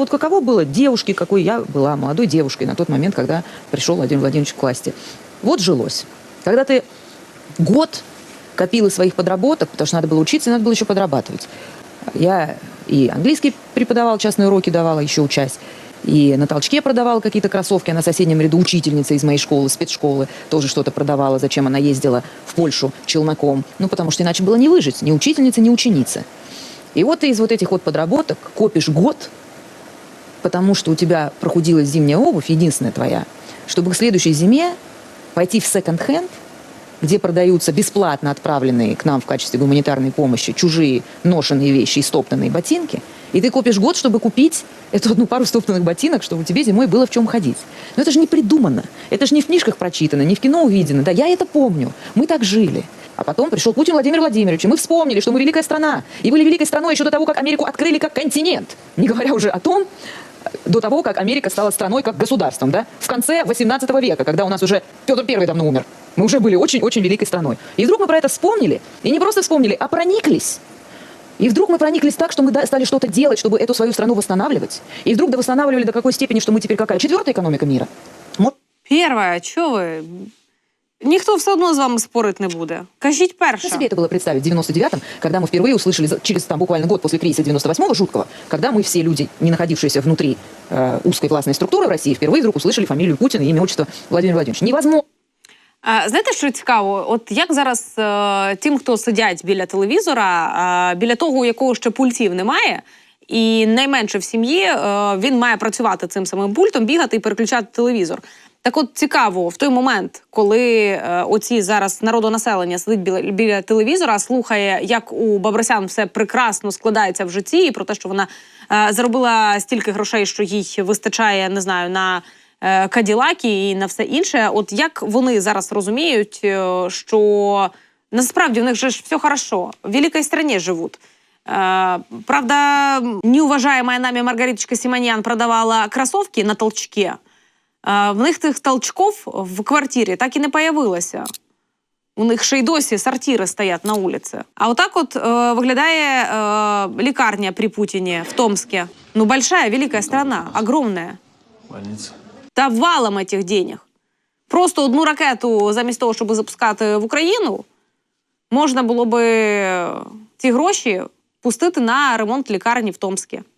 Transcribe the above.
Вот каково было девушке, какой я была молодой девушкой на тот момент, когда пришел Владимир Владимирович к власти. Вот жилось. Когда ты год копила своих подработок, потому что надо было учиться, надо было еще подрабатывать. Я и английский преподавал, частные уроки давала, еще учась. И на толчке продавала какие-то кроссовки, а на соседнем ряду учительница из моей школы, спецшколы, тоже что-то продавала, зачем она ездила в Польшу челноком. Ну, потому что иначе было не выжить, ни учительница, ни ученица. И вот ты из вот этих вот подработок копишь год, потому что у тебя прохудилась зимняя обувь, единственная твоя, чтобы к следующей зиме пойти в секонд-хенд, где продаются бесплатно отправленные к нам в качестве гуманитарной помощи чужие ношенные вещи и стоптанные ботинки, и ты копишь год, чтобы купить эту одну пару стоптанных ботинок, чтобы тебе зимой было в чем ходить. Но это же не придумано, это же не в книжках прочитано, не в кино увидено. Да, я это помню, мы так жили. А потом пришел Путин Владимир Владимирович, и мы вспомнили, что мы великая страна. И были великой страной еще до того, как Америку открыли как континент. Не говоря уже о том, до того, как Америка стала страной как государством, да? В конце 18 века, когда у нас уже Петр Первый давно умер. Мы уже были очень-очень великой страной. И вдруг мы про это вспомнили. И не просто вспомнили, а прониклись. И вдруг мы прониклись так, что мы стали что-то делать, чтобы эту свою страну восстанавливать. И вдруг восстанавливали до какой степени, что мы теперь какая? Четвертая экономика мира. Мо- Перва, що ви? Ніхто все одно з вами спорити не буде. Кажіть перше. Можно себе это было представить в 99-м, когда мы впервые услышали за- через там, буквально год после кризиса 98-го жуткого, когда мы все люди, не находившиеся внутри э, узкой властной структуры в России, впервые вдруг услышали фамилию Путина и имя отчество Владимир Владимирович. Невозможно. А, Знаєте, що цікаво? От як зараз е, тим, хто сидять біля телевізора, е, біля того, у якого ще пультів немає, і найменше в сім'ї, е, він має працювати цим самим пультом, бігати і переключати телевізор. Так от цікаво, в той момент, коли е, оці зараз народонаселення сидить біля, біля телевізора, слухає, як у Бабросян все прекрасно складається в житті, і про те, що вона е, заробила стільки грошей, що їй вистачає, не знаю, на е, каділаки і на все інше. От як вони зараз розуміють, е, що насправді в них же ж все хорошо, в великій стране живуть. Э, Правда, неуважаемая нами Маргариточка Симоньян продавала кроссовки на толчке. В них тих толчков в квартирі так і не появилося. У них ще й досі сортири стоять на вулиці. А отак от е, виглядає е, лікарня при Путіні в Томске. Ну, большая, великая страна, огромная. Больница. Та валом этих денег. Просто одну ракету замість того, щоб запускати в Україну, можна було би ці гроші пустити на ремонт лікарні в Томскі.